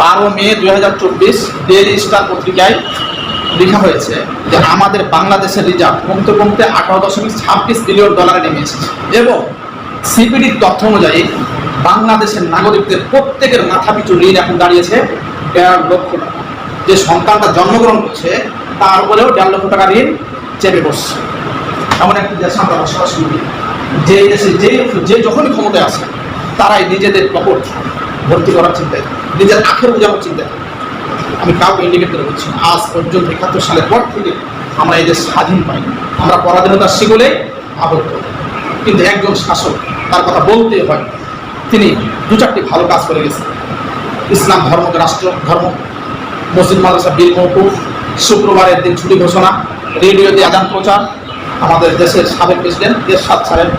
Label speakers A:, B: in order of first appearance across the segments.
A: বারো মে দুই হাজার চব্বিশ স্টার পত্রিকায় লেখা হয়েছে যে আমাদের বাংলাদেশের রিজার্ভ কমতে কমতে আঠারো দশমিক ছাব্বিশ বিলিয়ন ডলারে নেমে এসেছে এবং সিপিডির তথ্য অনুযায়ী বাংলাদেশের নাগরিকদের প্রত্যেকের মাথা পিছু ঋণ এখন দাঁড়িয়েছে দেড় লক্ষ টাকা। যে সন্তানটা জন্মগ্রহণ করছে, তার উপরেও দেড় লক্ষ টাকা ঋণ চেপে বসছে। এমন একটি দেশ আমরা বসবাস করি। যে দেশে যে যে যখনই ক্ষমতায় আসে তারাই নিজেদের পকেট ভর্তি করার চিন্তায় নিজের আখের বোঝানোর চিন্তায় আমি কাউকে ইন্ডিকেট করে বলছি আজ পর্যন্ত একাত্তর সালের পর থেকে আমরা এদের স্বাধীন পাই আমরা পরাধীনতার শিকলে আবদ্ধ। কিন্তু একজন শাসক, তার কথা বলতে হয়, তিনি দু চারটি ভালো কাজ করে গেছেন। ইসলাম ধর্মকে রাষ্ট্র, ধর্ম। মসজিদ, মাদ্রাসা বিল মৌকুফ শুক্রবারের দিন ছুটি ঘোষণা, রেডিওতে আদান প্রচার। আমাদের দেশের সাবেক প্রেসিডেন্ট দেশ সাত সাহেব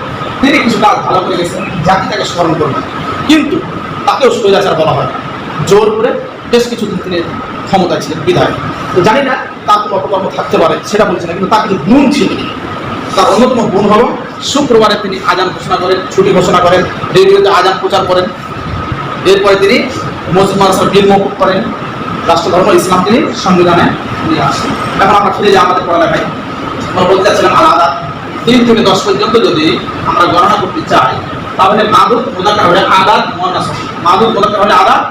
A: তিনি কিছু কাজ ভালো করে গেছেন, জাতি তাকে স্মরণ করবেন কিন্তু তাকেও স্বৈরাচার বলা হয়। জোর করে বেশ কিছুদিন তিনি ক্ষমতায় ছিলেন, বিধায়ক। তো জানি না তার কোনো অপকর্ম থাকতে পারে, সেটা বলছি না, কিন্তু তার কিছু গুণ ছিল। তার অন্যতম গুণ হল, শুক্রবারে তিনি আজান ঘোষণা করেন, ছুটি ঘোষণা করেন, রেডিওতে আজান প্রচার করেন। এরপরে তিনি মসজিদ মাদ্রাসার বিল মৌকুফ করেন। রাষ্ট্রধর্ম, ইসলাম তিনি সংবিধানে নিয়ে আসেন। এখন আমরা ফিরে যাই আমাদের পড়ালেখায়। আমরা বলতে চাচ্ছিলাম আলাদা। তিন থেকে দশ পর্যন্ত যদি আমরা গণনা করতে চাই, তাহলে মাদুর মোদাকা হলে আদাত মহানাস মাদুর মোদাকা হলে আদাত।